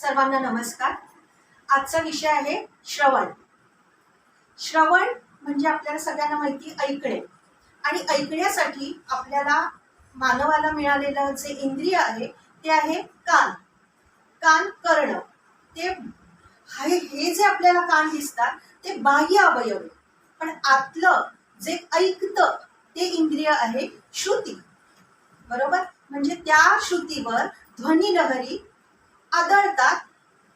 सर्वांना नमस्कार. आजचा विषय आहे श्रवण. श्रवण म्हणजे आपल्याला सगळ्यांना माहिती ऐकणे. आणि ऐकण्यासाठी आपल्याला मानवाला मिळालेलं जे इंद्रिय आहे ते आहे कान. कान करणं. ते हे हे जे आपल्याला कान दिसतात ते बाह्य अवयव. पण आतलं जे ऐकतं ते इंद्रिय आहे श्रुती. बरोबर? म्हणजे त्या श्रुतीवर ध्वनी लहरी आदळतात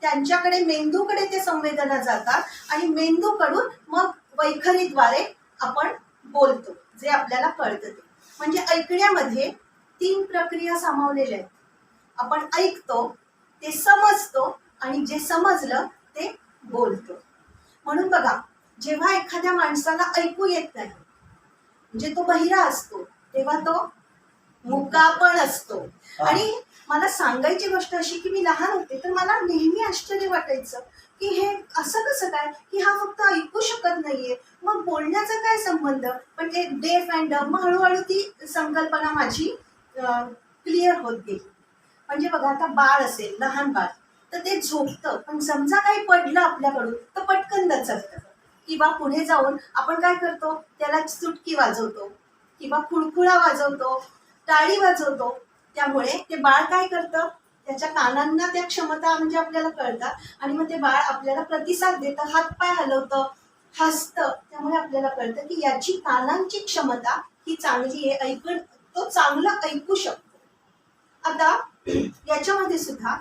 त्यांच्याकडे मेंदूकडे ते संवेदना जातात आणि मेंदूकडून मग वैखरीद्वारे आपण बोलतो जे आपल्याला कळतं ते. म्हणजे ऐकण्यामध्ये तीन प्रक्रिया सामावलेल्या आहेत. आपण ऐकतो ते समजतो आणि जे समजलं ते बोलतो. म्हणून बघा जेव्हा एखाद्या माणसाला ऐकू येत नाही म्हणजे तो बहिरा असतो तेव्हा तो मुका पण असतो. आणि मला सांगायची गोष्ट अशी की मी लहान होते तर मला नेहमी आश्चर्य वाटायचं की हे असं कसं काय? की हा फक्त ऐकू शकत नाहीये. मग बोलण्याचा काय संबंध? पण ते डेफ अँड मग हळूहळू ती संकल्पना माझी क्लिअर होत गेली. म्हणजे बघा आता बाळ असेल लहान बाळ तर ते झोपतं. पण समजा काही पडलं आपल्याकडून तर पटकन दचकतं किंवा पुढे जाऊन आपण काय करतो? त्याला चुटकी वाजवतो. किंवा खुळखुळा वाजवतो. टाळी वाजवतो. त्यामुळे ते बाळ काय करतं? त्याच्या कानांना त्या क्षमता म्हणजे आपल्याला कळतात. आणि मग ते बाळ आपल्याला प्रतिसाद देतं हातपाय हलवतं हसतं. त्यामुळे आपल्याला कळतं की याची कानांची क्षमता ही चांगली आहे. ऐकण तो चांगलं ऐकू शकतो. आता याच्यामध्ये सुद्धा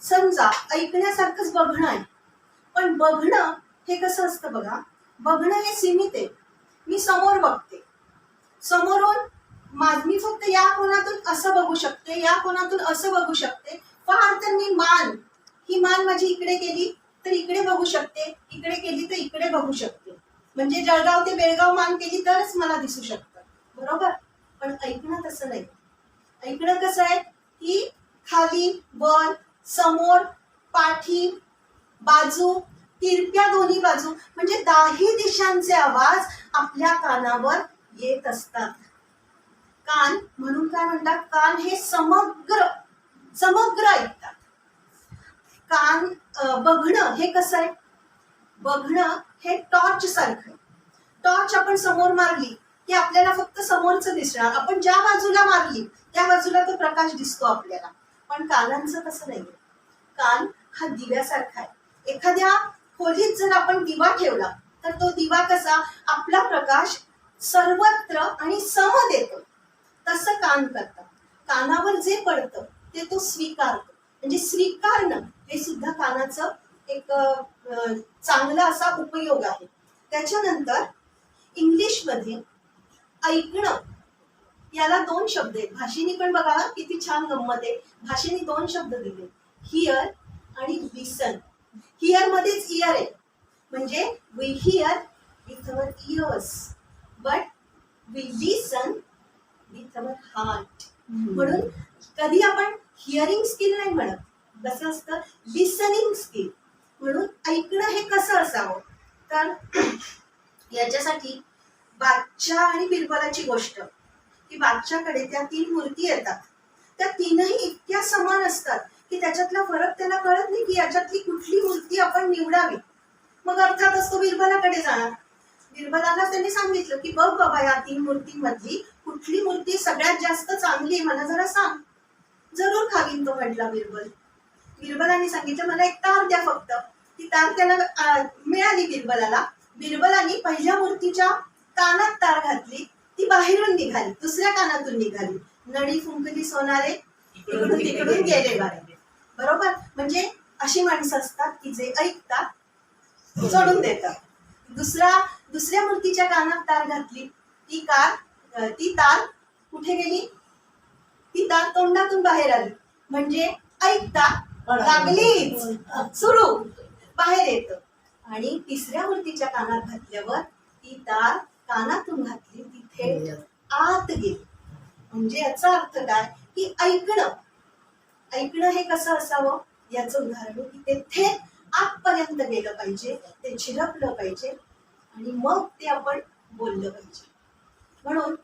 समजा ऐकण्यासारखंच बघणं आहे. पण बघणं हे कसं असतं बघा? बघणं हे सीमित आहे. मी समोर बघते. समोरून मी फक्त या कोणातून असं बघू शकते या कोणातून असं बघू शकते. फार तर मी मान. ही मान माझी इकडे केली तर इकडे बघू शकते इकडे केली तर इकडे बघू शकते. म्हणजे जळगाव ते बेळगाव मान केली तरच मला दिसू शकतं. बरोबर? पण ऐकणं तसं नाही. ऐकणं कसं आहे? की खाली वर समोर पाठी बाजू तिरप्या दोन्ही बाजू म्हणजे दाही दिशांचे आवाज आपल्या कानावर येत असतात. कान म्हणून काय म्हणतात? कान हे समग्र समग्र ऐकतात. कान बघणं हे कसं आहे? बघणं हे टॉर्च सारखं टॉर्च आपण समोर मारली की आपल्याला फक्त समोरचं दिसणार. आपण ज्या बाजूला मारली त्या बाजूला तो प्रकाश दिसतो आपल्याला. पण कानांचं तसं नाही कान हा दिव्यासारखा आहे. एखाद्या खोलीत जर आपण दिवा ठेवला तर तो दिवा कसा? आपला प्रकाश सर्वत्र आणि सम देतो. तसं कान करतात कानावर जे पडतं ते तो स्वीकारतो. म्हणजे स्वीकारणं हे सुद्धा कानाचं एक चांगला असा उपयोग आहे. त्याच्यानंतर इंग्लिशमध्ये ऐकणं. याला दोन शब्द आहेत. भाषेने पण बघा किती छान गंमत आहे. भाषेने दोन शब्द दिले. हिअर आणि लिसन हिअर मध्येच इयर आहे. म्हणजे we hear with our ears but we listen with heart म्हणून कधी आपण हिअरिंग स्किल नाही म्हणत. कसं असतं? लिसनिंग स्किल म्हणून ऐकणं हे कसं असावं? तर याच्यासाठी बादशाह आणि बिरबलाची गोष्ट. की बादशाकडे त्या तीन मूर्ती येतात. त्या तीनही इतक्या समान असतात की त्याच्यातला फरक त्याला कळत नाही की याच्यातली कुठली मूर्ती आपण निवडावी. मग अर्थातच तो बिरबलाकडे जाणार. बिरबलाला त्यांनी सांगितलं की बघ बाबा या तीन मूर्तींमधली कुठली मूर्ती सगळ्यात जास्त चांगली आहे मला जरा सांग. जरूर खावीन तो म्हटला बिरबल. बिरबलाने सांगितलं मला एक तार द्या फक्त. ती तार त्याला मिळाली बिरबलाला. बिरबलाने पहिल्या मूर्तीच्या कानात तार घातली ती बाहेरून निघाली दुसऱ्या कानातून निघाली. नळी फुंकली सोनारे इकडून तिकडून गेले बारे बरोबर? म्हणजे अशी माणसं असतात की जे ऐकतात सोडून देतात. दुसरा दुसऱ्या मूर्तीच्या कानात तार घातली ती कार ती तार कुठे गेली? ती तार तोंडातून बाहेर आली. म्हणजे ऐकता लागलीच. सुरू. बाहेर येत. आणि तिसऱ्या मूर्तीच्या कानात घातल्यावर ती तार कानातून घातली ती थेट आत गेली. म्हणजे याचा अर्थ काय? की ऐकणं. ऐकणं हे कसं असावं? याचं उदाहरण की ते थेट आतपर्यंत गेलं पाहिजे ते झिरपलं पाहिजे आणि मग ते आपण बोललं पाहिजे. म्हणून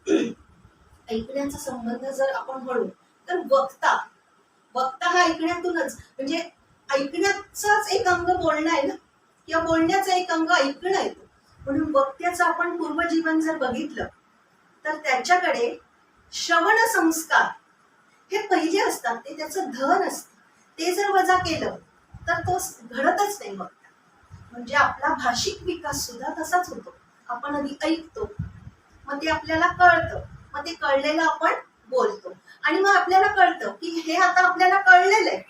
ऐकण्याचा संबंध जर आपण म्हणू तर वक्ता वक्ता हा ऐकण्यातूनच म्हणजे ऐकण्याचाच एक अंग बोलणं आहे ना? किंवा बोलण्याचा एक अंग ऐकणं येतो म्हणून वक्त्याचं आपण पूर्वजीवन जर बघितलं तर त्याच्याकडे श्रवण संस्कार हे पहिले असतात ते त्याचं धन असतं. ते जर वजा केलं तर तो घडतच नाही वक्ता. म्हणजे आपला भाषिक विकास सुद्धा तसाच होतो. आपण आधी ऐकतो मग ते आपल्याला कळतं. मग ते कळलेलं आपण बोलतो. आणि मग आपल्याला कळतं की हे आता आपल्याला कळलेलं आहे.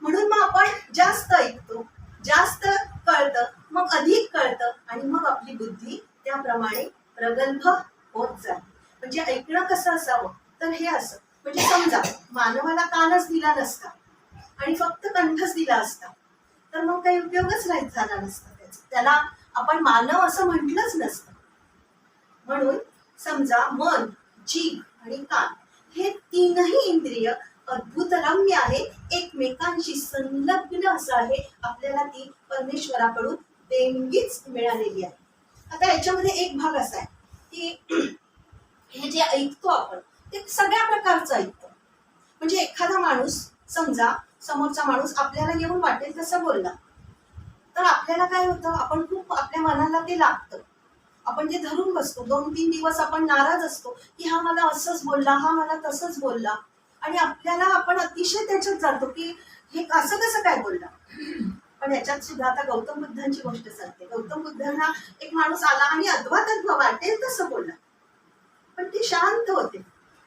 म्हणून मग आपण जास्त ऐकतो. जास्त कळतं मग अधिक कळतं आणि मग आपली बुद्धी त्याप्रमाणे प्रगल्भ होत जाते. म्हणजे ऐकणं कसं असावं? तर हे असं. म्हणजे समजा मानवाला कानच दिला नसता आणि फक्त कंठच दिला असता तर मग काही उपयोगच नाही झाला नसता त्याचा. त्याला आपण मानव असं म्हटलंच नसतं. म्हणून समजा मन जीभ आणि कान हे तीनही इंद्रिय अद्भुत रम्य आहे. एकमेकांशी संलग्न असं आहे. आपल्याला ती परमेश्वराकडून देणगीच मिळालेली आहे. आता याच्यामध्ये एक भाग असा आहे की हे जे ऐकतो आपण ते सगळ्या प्रकारचं ऐकतो. म्हणजे एखादा माणूस समजा समोरचा माणूस आपल्याला येऊन वाटेल तसं बोलला तर आपल्याला काय होतं? आपण खूप आपल्या मनाला ते लागतं आपण जे धरून बसतो दोन तीन दिवस आपण नाराज असतो की हा मला असंच बोलला हा मला तसंच बोलला. आणि आपल्याला आपण अतिशय त्याच्यात जातो की हे असं कसं काय बोलला? पण याच्यात सुद्धा आता गौतम बुद्धांची गोष्ट सांगते. गौतम बुद्धांना एक माणूस आला आणि अद्वा वाटेल तसं बोलला. पण ते शांत होते.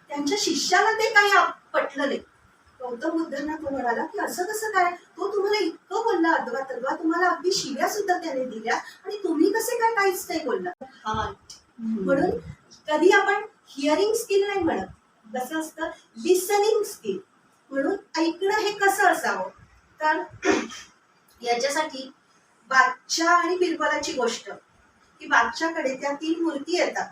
त्यांच्या शिष्याला ते काही पटलं नाही. गौतम बुद्धांना तो म्हणाला की असं कसं काय? तो तुम्हाला इतकं बोलला अद्वा तद्वा तुम्हाला अगदी शिव्या सुद्धा त्याने दिल्या आणि तुम्ही कसे काय काहीच नाही बोलला. म्हणून कधी आपण हिअरिंग स्किल नाही म्हणत. कसं असतं? लिसनिंग स्किल म्हणून ऐकणं हे कसं असावं? तर याच्यासाठी बादशाह आणि बिरबलाची गोष्ट. की बादशाकडे त्या तीन मूर्ती येतात.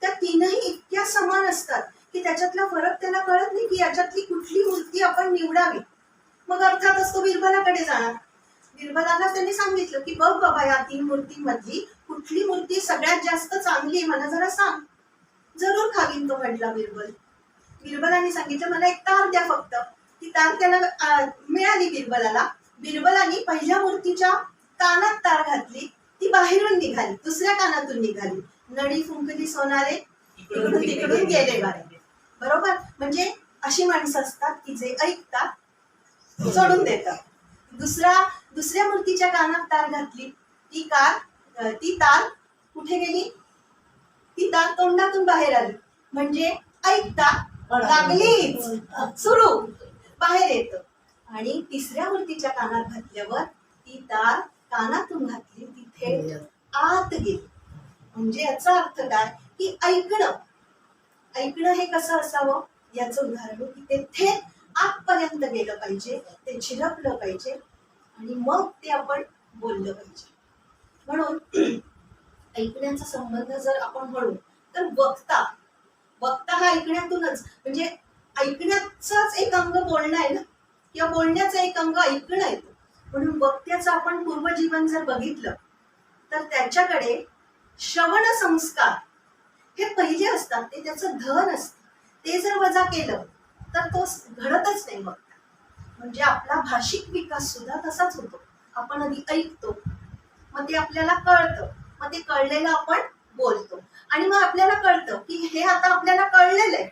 त्या तीनही इतक्या समान असतात. की त्याच्यातला फरक त्याला कळत नाही की याच्यातली कुठली मूर्ती आपण निवडावी. मग अर्थातच तो बिरबलाकडे जाणार. बिरबलाला त्यांनी सांगितलं की बघ बाबा या तीन मूर्तींमधली कुठली मूर्ती सगळ्यात जास्त चांगली आहे मला जरा सांग. जरूर खावीन तो म्हटला बिरबल. बिरबलाने सांगितलं मला एक तार द्या फक्त. ती तार त्याला मिळाली बिरबलाला. बिरबलाने पहिल्या मूर्तीच्या कानात तार घातली ती बाहेरून निघाली दुसऱ्या कानातून निघाली. नळी फुंकली सोनारे तिकडून गेले गारे बरोबर? म्हणजे अशी माणसं असतात की जे ऐकतात सोडून देतात. दुसरा दुसऱ्या मूर्तीच्या कानात तार घातली ती कार ती तार कुठे गेली? ती तार तोंडातून बाहेर आली. म्हणजे ऐकता लागलीच. सुरू. बाहेर येत. आणि तिसऱ्या मूर्तीच्या कानात घातल्यावर ती तार कानातून घातली ती थेट आत गेली. म्हणजे याचा अर्थ काय? की ऐकणं. ऐकणं हे कसं असावं? याचं उदाहरण की ते थेट आतपर्यंत गेलं पाहिजे ते झिरपलं पाहिजे आणि मग ते आपण बोललं पाहिजे. म्हणून ऐकण्याचा संबंध जर आपण म्हणू तर वक्ता वक्ता हा ऐकण्यातूनच म्हणजे ऐकण्याचाच एक अंग बोलणं आहे ना? किंवा बोलण्याचा एक अंग ऐकणं येतं म्हणून वक्त्याचं आपण पूर्वजीवन जर बघितलं तर त्याच्याकडे श्रवण संस्कार हे पहिले असतात ते त्याचं धन असतं. ते जर वजा केलं तर तो घडतच नाही मग. म्हणजे आपला भाषिक विकास सुद्धा तसाच होतो. आपण आधी ऐकतो मग ते आपल्याला कळतं मग ते कळलेलं आपण बोलतो. आणि मग आपल्याला कळतं की हे आता आपल्याला कळलेलं आहे.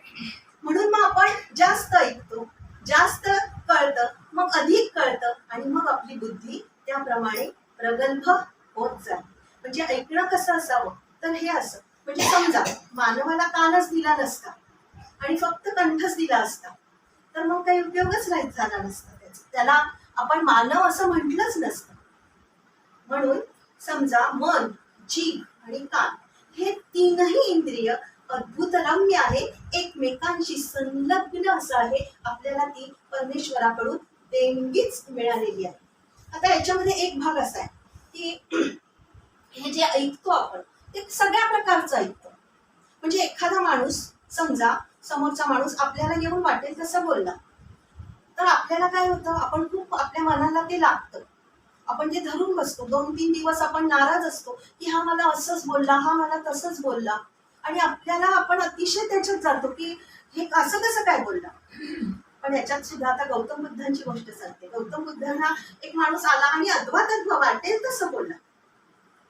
म्हणून मग आपण जास्त ऐकतो जास्त कळतं मग अधिक कळतं आणि मग आपली बुद्धी त्याप्रमाणे प्रगल्भ होत जाते. म्हणजे ऐकणं कसं असावं? तर हे असं. म्हणजे समजा मानवाला कानच दिला नसता आणि फक्त कंठच दिला असता तर मग काही उपयोगच नाही झाला नसता त्याचा. त्याला आपण मानव असं म्हटलंच नसतं. म्हणून समजा मन जीभ आणि कान हे तीनही इंद्रिय अद्भुत रम्य आहे एकमेकांशी संलग्न असं आहे आपल्याला ती परमेश्वराकडून देणगीच मिळालेली आहे. आता याच्यामध्ये एक भाग असा आहे की हे जे ऐकतो आपण ते सगळ्या प्रकारचं ऐकतं. म्हणजे एखादा माणूस समजा समोरचा माणूस आपल्याला येऊन वाटेल तसं बोलला तर आपल्याला काय होतं? आपण खूप आपल्या मनाला ते लागतं. आपण ते धरून बसतो दोन तीन दिवस आपण नाराज असतो की हा मला असंच बोलला हा मला तसंच बोलला. आणि आपल्याला आपण अतिशय त्याच्यात जातो की हे असं कसं काय बोलला? पण याच्यात सुद्धा आता गौतम बुद्धांची गोष्ट सांगते. गौतम बुद्धांना एक माणूस आला आणि अद्वा वाटेल तसं बोलला.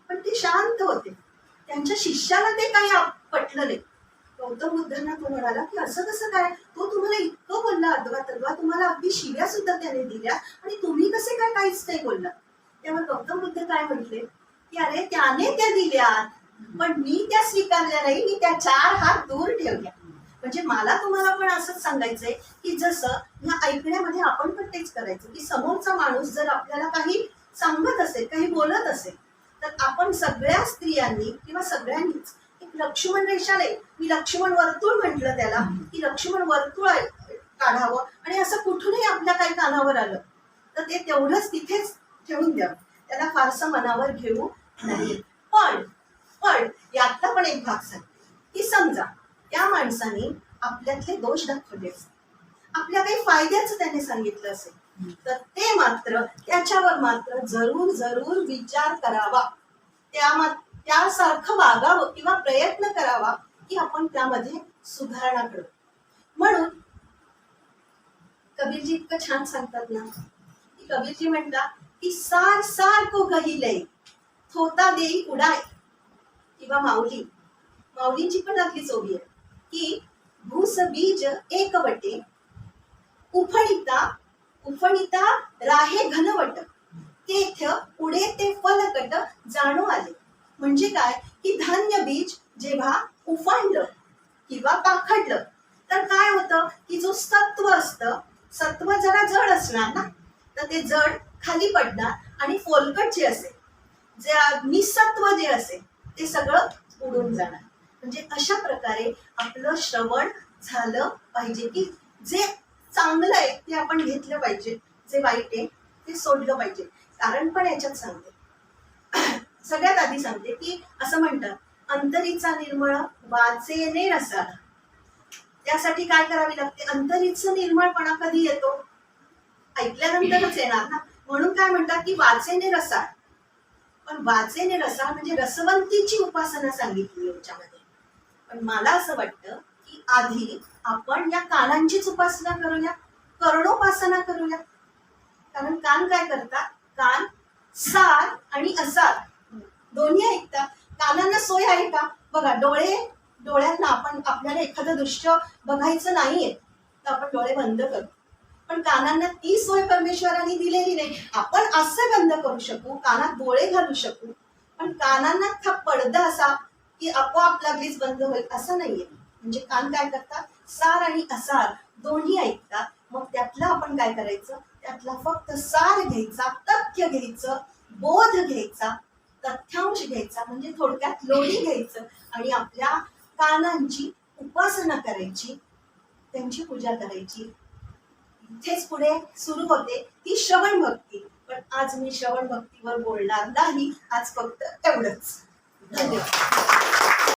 पण ते शांत होते. त्यांच्या शिष्याला ते काही पटलं नाही. गौतम बुद्धांना तो म्हणाला की असं कसं काय? तो तुम्हाला इतकं बोलला अद्वा तद्वा तुम्हाला अगदी शिव्या सुद्धा त्याने दिल्या आणि तुम्ही कसे काय काहीच नाही बोलला. तेव्हा गौतम बुद्ध काय म्हटले? की अरे त्याने त्या दिल्या पण मी त्या स्वीकारल्या नाही मी त्या चार हात दूर ठेवल्या. म्हणजे मला तुम्हाला पण असंच सांगायचंय की जसं या ऐकण्यामध्ये आपण पण तेच करायचं की समोरचा माणूस जर आपल्याला काही सांगत असेल काही बोलत असेल तर आपण सगळ्या स्त्रियांनी किंवा सगळ्यांनीच एक लक्ष्मण रेषा नाही मी लक्ष्मण वर्तुळ म्हटलं त्याला की लक्ष्मण वर्तुळ काढावं. आणि असं कुठूनही आपल्या काही कानावर आलं तर ते तेवढंच तिथेच ठेवून द्यावं. त्याला फारसं मनावर घेऊ नाही पण पण यातला पण एक भाग सांगते. की समजा त्या माणसाने आपल्यातले दोष दाखवले असतील. आपल्या काही फायद्याचं त्याने सांगितलं असेल. तर ते मात्र त्याच्यावर मात्र जरूर जरूर विचार करावा. त्या त्यासारखं वागावं किंवा प्रयत्न करावा की आपण त्यामध्ये सुधारणा करू. म्हणून कबीरजी इतकं छान सांगतात ना की कबीरजी म्हणतात की सार सार को गहिले थोता देई उडाय किंवा माऊली माऊलींची पण आपली चोवी आहे की भूस बीज एकवटे उफणिता उफणिता राहे घनवट. तेथ पुढे ते फलकट जाणू आले. म्हणजे काय? की धान्य बीज जेव्हा उफाणलं किंवा पाखडलं तर काय होतं? की जो सत्व असतं सत्व जरा जड असणार ना? तर ते जड खाली पडणार आणि फोलकट जे असेल जे निसत्व जे असेल ते सगळं उडून जाणार. म्हणजे अशा प्रकारे आपलं श्रवण झालं पाहिजे की जे चांगलं आहे ते आपण घेतलं पाहिजे. जे वाईट आहे ते सोडलं पाहिजे. कारण पण याच्यात सांगते. सगळ्यात आधी सांगते की असं म्हणतात अंतरीचा निर्मळ वाचेने रसाळ. त्यासाठी काय करावी लागते? अंतरीच निर्मळपणा कधी येतो? ऐकल्यानंतरच येणार ना. म्हणून काय म्हणतात की वाचेने रसाळ. पण वाचेने रसाळ म्हणजे रसवंतीची उपासना सांगितली याच्यामध्ये. पण मला असं वाटतं की आधी आपण या कानांचीच उपासना करूया कर्णोपासना करूया. कारण कान काय करतात? कान सार आणि असार. दोन्ही ऐकतात कानांना सोय आहे का? बघा डोळे डोळ्यांना आपण आपल्याला एखादं दृश्य बघायचं नाहीये तर आपण डोळे बंद करतो पण कानांना ती सोय परमेश्वराने दिलेली नाही. आपण असं बंद करू शकू कानात डोळे घालू शकू पण कानांना हा पडदा असा की आपोआप लागलीच बंद होईल असं नाहीये. म्हणजे कान काय करतात सार आणि असार दोन्ही ऐकतात मग त्यातलं आपण काय करायचं? त्यातला फक्त सार घ्यायचा तथ्य घ्यायचं बोध घ्यायचा तथ्यांश घ्यायचा. म्हणजे थोडक्यात लोणी घ्यायचं आणि आपल्या कानांची उपासना करायची त्यांची पूजा करायची. इथेच पुढे सुरू होते. ती श्रवण भक्ती. पण आज मी श्रवण भक्तीवर बोलणार नाही. आज फक्त एवढंच. धन्यवाद.